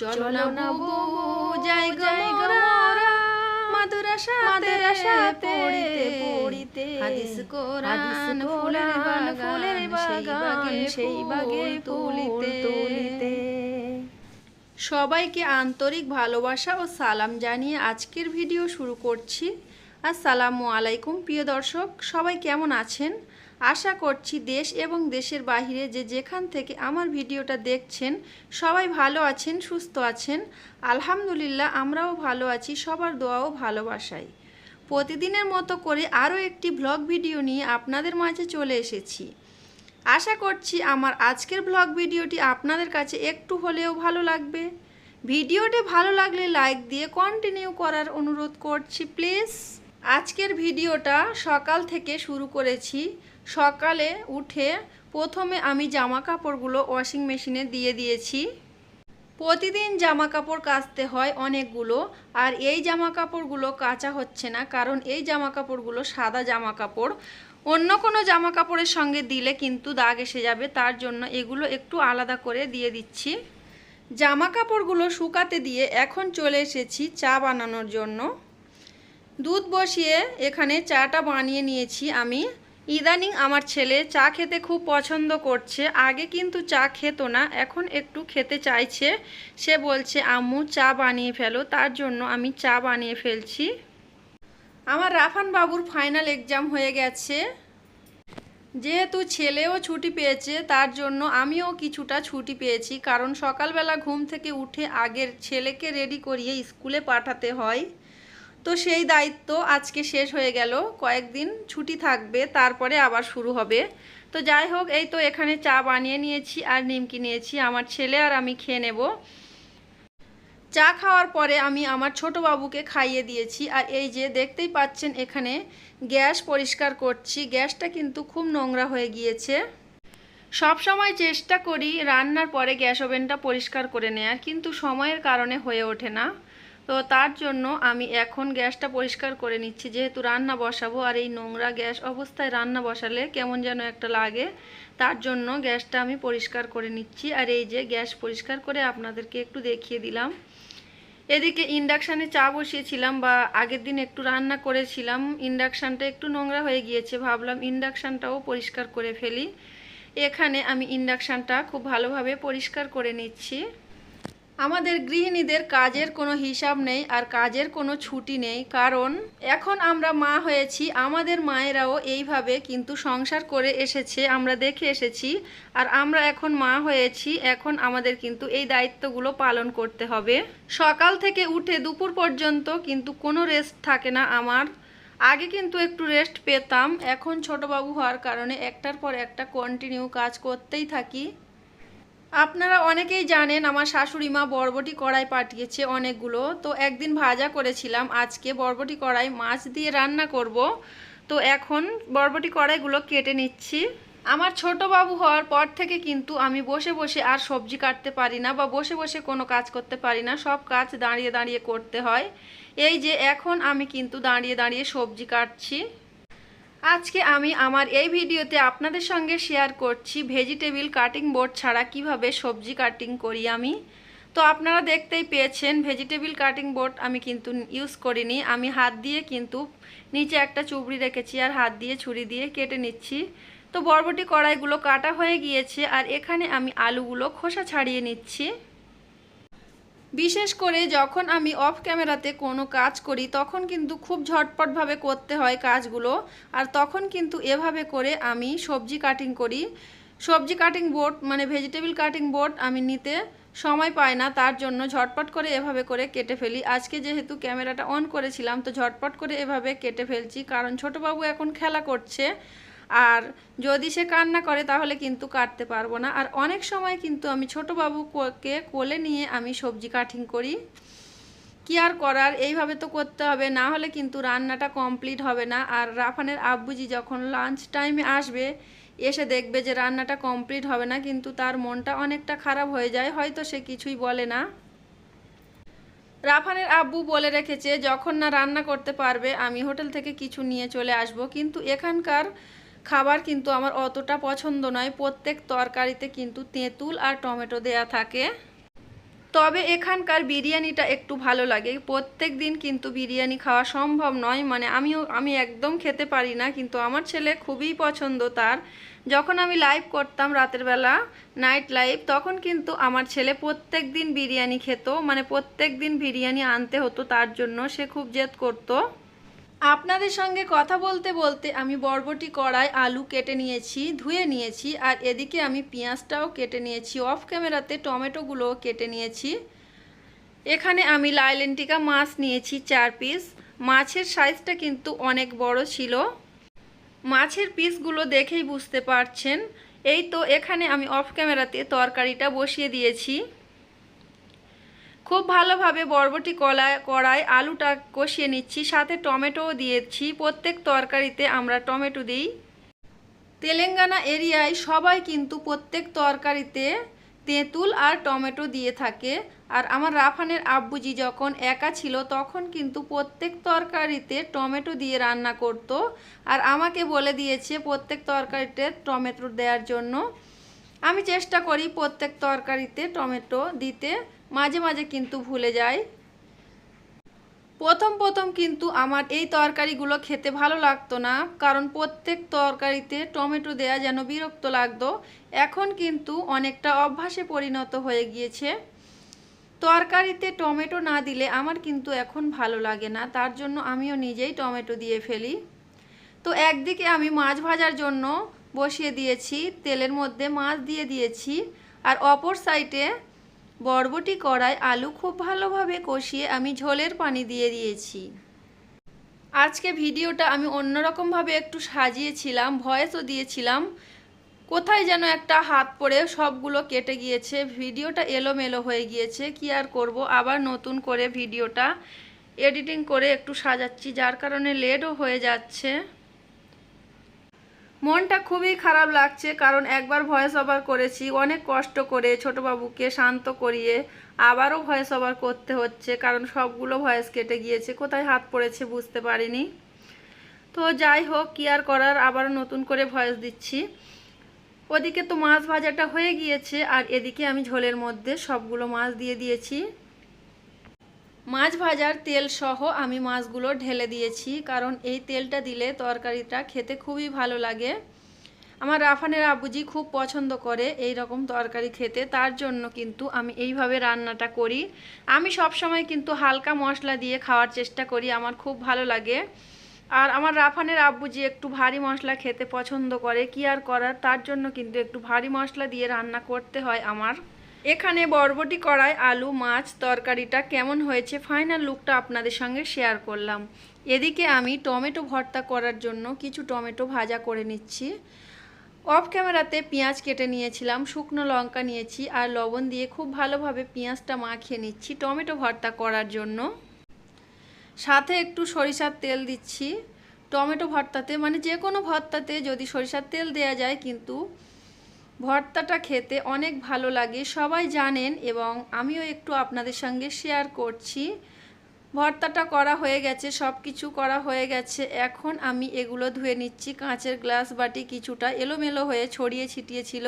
চলো না বউ যাই যাই মাদুরা মাদুরা সাথে পড়িতে হাদিস কোরআন ফুলের বাগান ফুলের বাগান সেই বাগে তুলিতে। তুলিতে। সবাইকে আন্তরিক ভালোবাসা ও সালাম জানিয়ে আজকের ভিডিও শুরু করছি। আসসালামু আলাইকুম প্রিয় দর্শক সবাই কেমন আছেন? আশা করছি দেশ এবং দেশের বাহিরে যে যেখান থেকে আমার ভিডিওটা দেখছেন, সবাই ভালো আছেন, সুস্থ আছেন। আলহামদুলিল্লাহ, আমরাও ভালো আছি, সবার দোয়াও ভালোবাসাই প্রতিদিনের মতো করে আরও একটি ব্লগ ভিডিও নিয়ে আপনাদের মাঝে চলে এসেছি। আশা করছি আমার আজকের ব্লগ ভিডিওটি আপনাদের কাছে একটু হলেও ভালো লাগবে। ভিডিওটি ভালো লাগলে লাইক দিয়ে কন্টিনিউ করার অনুরোধ করছি, প্লিজ। আজকের ভিডিওটা সকাল থেকে শুরু করেছি। সকালে উঠে প্রথমে আমি জামা কাপড়গুলো ওয়াশিং মেশিনে দিয়ে দিয়েছি। প্রতিদিন জামা কাপড় কাচতে হয় অনেকগুলো, আর এই জামা কাপড়গুলো কাচা হচ্ছে না, কারণ এই জামা কাপড়গুলো সাদা জামা কাপড় অন্য কোনো জামা কাপড়ের সঙ্গে দিলে কিন্তু দাগ এসে যাবে, তার জন্য এগুলো একটু আলাদা করে দিয়ে দিচ্ছি। জামা কাপড়গুলো শুকাতে দিয়ে এখন চলে এসেছি চা বানানোর জন্য। দুধ বসিয়ে এখানে চাটা বানিয়ে নিয়েছি আমি। ইদানিং আমার ছেলে চা খেতে খুব পছন্দ করছে। আগে কিন্তু চা খেত না, এখন একটু খেতে চাইছে। সে বলছে, আম্মু, চা বানিয়ে ফেলো, তার জন্য আমি চা বানিয়ে ফেলছি। আমার রাফান বাবুর ফাইনাল এক্সাম হয়ে গেছে। যেহেতু ছেলেও ছুটি পেয়েছে, তার জন্য আমিও কিছুটা ছুটি পেয়েছি, কারণ সকালবেলা ঘুম থেকে উঠে আগের ছেলেকে রেডি করিয়ে স্কুলে পাঠাতে হয়। তো সেই দায়িত্ব আজকে শেষ হয়ে গেল। কয়েকদিন ছুটি থাকবে, তারপরে আবার শুরু হবে। তো যাই হোক, এই তো এখানে চা বানিয়ে নিয়েছি আর নিমকি নিয়েছি, আমার ছেলে আর আমি খেয়ে নেব। চা খাওয়ার পরে আমি আমার ছোট বাবুকে খাইয়ে দিয়েছি আর এই যে দেখতেই পাচ্ছেন এখানে গ্যাস পরিষ্কার করছি, গ্যাসটা কিন্তু খুব নোংরা হয়ে গিয়েছে। সব সময় চেষ্টা করি রান্নার পরে গ্যাস ওভেনটা পরিষ্কার করে নেয়ার, কিন্তু সময়ের কারণে হয়ে ওঠে না। তো তার জন্য আমি এখন গ্যাসটা পরিষ্কার করে নিচ্ছি, যেহেতু রান্না বসাবো আর এই নোংরা গ্যাস অবস্থায় রান্না বসালে কেমন যেন একটা লাগে, তার জন্য গ্যাসটা আমি পরিষ্কার করে নিচ্ছি। আর এই যে গ্যাস পরিষ্কার করে আপনাদেরকে একটু দেখিয়ে দিলাম। এদিকে ইন্ডাকশানে চা বসিয়েছিলাম বা আগের দিন একটু রান্না করেছিলাম, ইন্ডাকশানটা একটু নোংরা হয়ে গিয়েছে, ভাবলাম ইন্ডাকশানটাও পরিষ্কার করে ফেলি। এখানে আমি ইন্ডাকশানটা খুব ভালোভাবে পরিষ্কার করে নিচ্ছি। আমাদের গৃহিণীদের কাজের কোনো হিসাব নেই আর কাজের কোনো ছুটি নেই, কারণ এখন আমরা মা হয়েছি, আমাদের মায়েরাও এইভাবে কিন্তু সংসার করে এসেছে, আমরা দেখে এসেছি, আর আমরা এখন মা হয়েছি, এখন আমাদের কিন্তু এই দায়িত্বগুলো পালন করতে হবে। সকাল থেকে উঠে দুপুর পর্যন্ত কিন্তু কোনো রেস্ট থাকে না আমার। আগে কিন্তু একটু রেস্ট পেতাম, এখন ছোটবাবু হওয়ার কারণে একটার পর একটা কন্টিনিউ কাজ করতেই থাকি। আপনারা অনেকেই জানেন আমার শাশুড়ি মা বরবটি কড়াই পাঠিয়েছে অনেকগুলো। তো একদিন ভাজা করেছিলাম, আজকে বরবটি কড়াই মাছ দিয়ে রান্না করব। তো এখন বরবটি কড়াইগুলো কেটে নিচ্ছি। আমার ছোট বাবু হওয়ার পর থেকে কিন্তু আমি বসে বসে আর সবজি কাটতে পারি না বা বসে বসে কোনো কাজ করতে পারি না, সব কাজ দাঁড়িয়ে দাঁড়িয়ে করতে হয়। এই যে এখন আমি কিন্তু দাঁড়িয়ে দাঁড়িয়ে সবজি কাটছি। আজকে আমি আমার এই ভিডিওতে আপনাদের সঙ্গে শেয়ার করছি ভেজিটেবিল কাটিং বোর্ড ছাড়া কীভাবে সবজি কাটিং করি আমি। তো আপনারা দেখতেই পেয়েছেন ভেজিটেবিল কাটিং বোর্ড আমি কিন্তু ইউজ করিনি। আমি হাত দিয়ে কিন্তু নিচে একটা চুবড়ি রেখেছি আর হাত দিয়ে ছুরি দিয়ে কেটে নিচ্ছি। তো বরবটি কড়াইগুলো কাটা হয়ে গিয়েছে আর এখানে আমি আলুগুলো খোসা ছাড়িয়ে নিচ্ছি। বিশেষ করে যখন আমি অফ ক্যামেরাতে কোনো কাজ করি, তখন কিন্তু খুব ঝটপটভাবে করতে হয় কাজগুলো। আর তখন কিন্তু এভাবে করে আমি সবজি কাটিং করি। সবজি কাটিং বোর্ড মানে ভেজিটেবল কাটিং বোর্ড আমি নিতে সময় পাই না, তার জন্য ঝটপট করে এভাবে করে কেটে ফেলি। আজকে যেহেতু ক্যামেরাটা অন করেছিলাম, তো ঝটপট করে এভাবে কেটে ফেলছি, কারণ ছোটোবাবু এখন খেলা করছে। আর যদি সে কান্না করে, তাহলে কিন্তু কাটতে পারব না। আর অনেক সময় কিন্তু আমি ছোটো বাবুকে কোলে নিয়ে আমি সবজি কাটিং করি। কি আর করার? এইভাবে তো করতে হবে। না হলে কিন্তু রান্নাটা কমপ্লিট হবে না। আর রাফানের আব্বুজি যখন লাঞ্চ টাইমে আসবে, এসে দেখবে যে রান্নাটা কমপ্লিট হবে না, কিন্তু তার মনটা অনেকটা খারাপ হয়ে যায়। হয়তো সে কিছুই বলে না। রাফানের আব্বু বলে রেখেছে, যখন না রান্না করতে পারবে, আমি হোটেল থেকে কিছু নিয়ে চলে আসব। কিন্তু এখানকার খাবার কিন্তু আমার অতটা পছন্দ নয়। প্রত্যেক তরকারিতে কিন্তু তেঁতুল আর টমেটো দেয়া থাকে। তবে এখানকার বিরিয়ানিটা একটু ভালো লাগে। প্রত্যেক দিন কিন্তু বিরিয়ানি খাওয়া সম্ভব নয়। মানে আমিও, আমি একদম খেতে পারি না, কিন্তু আমার ছেলে খুবই পছন্দ তার। যখন আমি লাইভ করতাম রাতের বেলা নাইট লাইভ তখন কিন্তু আমার ছেলে প্রত্যেক দিন বিরিয়ানি খেত। মানে প্রত্যেক দিন বিরিয়ানি আনতে হতো তার জন্য। সে খুব জেদ করতো। আপনাদের সঙ্গে কথা বলতে বলতে আমি বরবটি কড়াই আলু কেটে নিয়েছি, ধুয়ে নিয়েছি, আর এদিকে আমি পেঁয়াজটাও কেটে নিয়েছি। অফ ক্যামেরাতে টমেটোগুলোও কেটে নিয়েছি। এখানে আমি লাইলেন্টিকা মাছ নিয়েছি চার পিস। মাছের সাইজটা কিন্তু অনেক বড় ছিল। মাছের পিসগুলো দেখেই বুঝতে পারছেন। এই তো এখানে আমি অফ ক্যামেরাতে তরকারিটা বসিয়ে দিয়েছি। খুব ভালোভাবে বরবটি কলায় কড়াই আলুটা কষিয়ে নিচ্ছি, সাথে টমেটোও দিয়েছি। প্রত্যেক তরকারিতে আমরা টমেটো দিই। তেলেঙ্গানা এরিয়ায় সবাই কিন্তু প্রত্যেক তরকারিতে তেঁতুল আর টমেটো দিয়ে থাকে। আর আমার রাফানের আব্বুজি যখন একা ছিল, তখন কিন্তু প্রত্যেক তরকারিতে টমেটো দিয়ে রান্না করত। আর আমাকে বলে দিয়েছে, প্রত্যেক তরকারিতে টমেটো দেওয়ার জন্য। আমি চেষ্টা করি প্রত্যেক তরকারিতে টমেটো দিতে। মাঝে মাঝে কিন্তু ভুলে যাই। প্রথম প্রথম কিন্তু আমার এই তরকারিগুলো খেতে ভালো লাগতো না, কারণ প্রত্যেক তরকারিতে টমেটো দেয়া যেন বিরক্ত লাগতো। এখন কিন্তু অনেকটা অভ্যাসে পরিণত হয়ে গিয়েছে। তরকারিতে টমেটো না দিলে আমার কিন্তু এখন ভালো লাগে না, তার জন্য আমিও নিজেই টমেটো দিয়ে ফেলি। তো একদিকে আমি মাছ ভাজার জন্য বসিয়ে দিয়েছি, তেলের মধ্যে মাছ দিয়ে দিয়েছি আর অপর সাইডে বরবটি কড়াই আলু খুব ভালোভাবে কষিয়ে আমি ঝোলের পানি দিয়ে দিয়েছি। আজকে ভিডিওটা আমি অন্যরকমভাবে একটু সাজিয়েছিলাম, ভয়েসও দিয়েছিলাম, কোথায় যেন একটা হাত পড়ে সবগুলো কেটে গিয়েছে, ভিডিওটা এলোমেলো হয়ে গিয়েছে, কি আর করব? আবার নতুন করে ভিডিওটা এডিটিং করে একটু সাজাচ্ছি, যার কারণে লেটও হয়ে যাচ্ছে। মনটা খুবই খারাপ লাগছে কারণ একবার ভয়েস ওভার করেছি, অনেক কষ্ট করে ছোটোবাবুকে শান্ত করিয়ে আবারও ভয়েস ওভার করতে হচ্ছে কারণ সবগুলো ভয়েস কেটে গিয়েছে, কোথায় হাত পড়েছে বুঝতে পারিনি। তো যাই হোক, কি আর করার আবার নতুন করে ভয়েস দিচ্ছি। ওদিকে তো মাছ ভাজাটা হয়ে গিয়েছে আর এদিকে আমি ঝোলের মধ্যে সবগুলো মাছ দিয়ে দিয়েছি। মাছ ভাজার তেল সহ আমি মাছগুলো ঢেলে দিয়েছি, কারণ এই তেলটা দিলে তরকারিটা খেতে খুবই ভালো লাগে। আমার রাফানের আবুজি খুব পছন্দ করে এই রকম তরকারি খেতে, তার জন্য কিন্তু আমি এইভাবে রান্নাটা করি। আমি সব সময় কিন্তু হালকা মশলা দিয়ে খাওয়ার চেষ্টা করি, আমার খুব ভালো লাগে। আর আমার রাফানের আব্বুজি একটু ভারী মশলা খেতে পছন্দ করে, কি আর করার, তার জন্য কিন্তু একটু ভারী মশলা দিয়ে রান্না করতে হয় আমার। এখানে বরবটি কড়াই, আলু, মাছ, তরকারিটা কেমন হয়েছে ফাইনাল লুকটা আপনাদের সঙ্গে শেয়ার করলাম। এদিকে আমি টমেটো ভর্তা করার জন্য কিছু টমেটো ভাজা করে নিচ্ছি। অফ ক্যামেরাতে পেঁয়াজ কেটে নিয়েছিলাম, শুকনো লঙ্কা নিয়েছি আর লবণ দিয়ে খুব ভালোভাবে পেঁয়াজটা মাখিয়ে নিচ্ছি টমেটো ভর্তা করার জন্য। সাথে একটু সরিষার তেল দিচ্ছি। টমেটো ভর্তাতে মানে যে কোনো ভর্তাতে যদি সরিষার তেল দেয়া যায় কিন্তু ভর্তাটা খেতে অনেক ভালো লাগে, সবাই জানেন এবং আমিও একটু আপনাদের সঙ্গে শেয়ার করছি। ভর্তাটা করা হয়ে গেছে সব কিছু করা হয়ে গেছে। এখন আমি এগুলো ধুয়ে নিচ্ছি, কাঁচের গ্লাস বাটি কিছুটা এলোমেলো হয়ে ছড়িয়ে ছিটিয়েছিল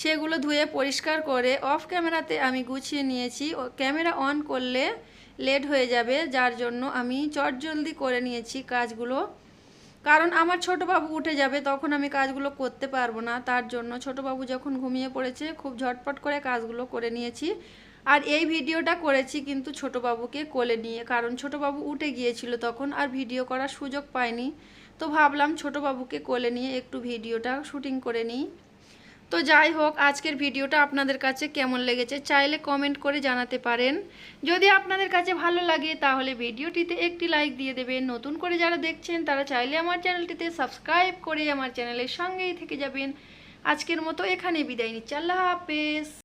সেগুলো ধুয়ে পরিষ্কার করে অফ ক্যামেরাতে আমি গুছিয়ে নিয়েছি। ক্যামেরা অন করলে লেট হয়ে যাবে, যার জন্য আমি চটজলদি করে নিয়েছি কাজগুলো। কারণ আমার ছোটোবাবু উঠে যাবে, তখন আমি কাজগুলো করতে পারব না। তার জন্য ছোটোবাবু যখন ঘুমিয়ে পড়েছে, খুব ঝটপট করে কাজগুলো করে নিয়েছি। আর এই ভিডিওটা করেছি কিন্তু ছোটোবাবুকে কোলে নিয়ে, কারণ ছোটোবাবু উঠে গিয়েছিল তখন আর ভিডিও করার সুযোগ পাইনি তো ভাবলাম ছোটোবাবুকে কোলে নিয়ে একটু ভিডিওটা শুটিং করে নিই। তো যাই হোক, আজকের ভিডিওটা আপনাদের কাছে কেমন লেগেছে চাইলে কমেন্ট করে জানাতে পারেন। যদি আপনাদের কাছে ভালো লাগে, তাহলে ভিডিওটিতে একটি লাইক দিয়ে দেবেন। নতুন করে যারা দেখছেন, তারা চাইলে আমার চ্যানেলটিতে সাবস্ক্রাইব করে আমার চ্যানেলের সঙ্গেই থেকে যাবেন। আজকের মতো এখানে বিদায় নিচ্ছি। আল্লাহ হাফেজ।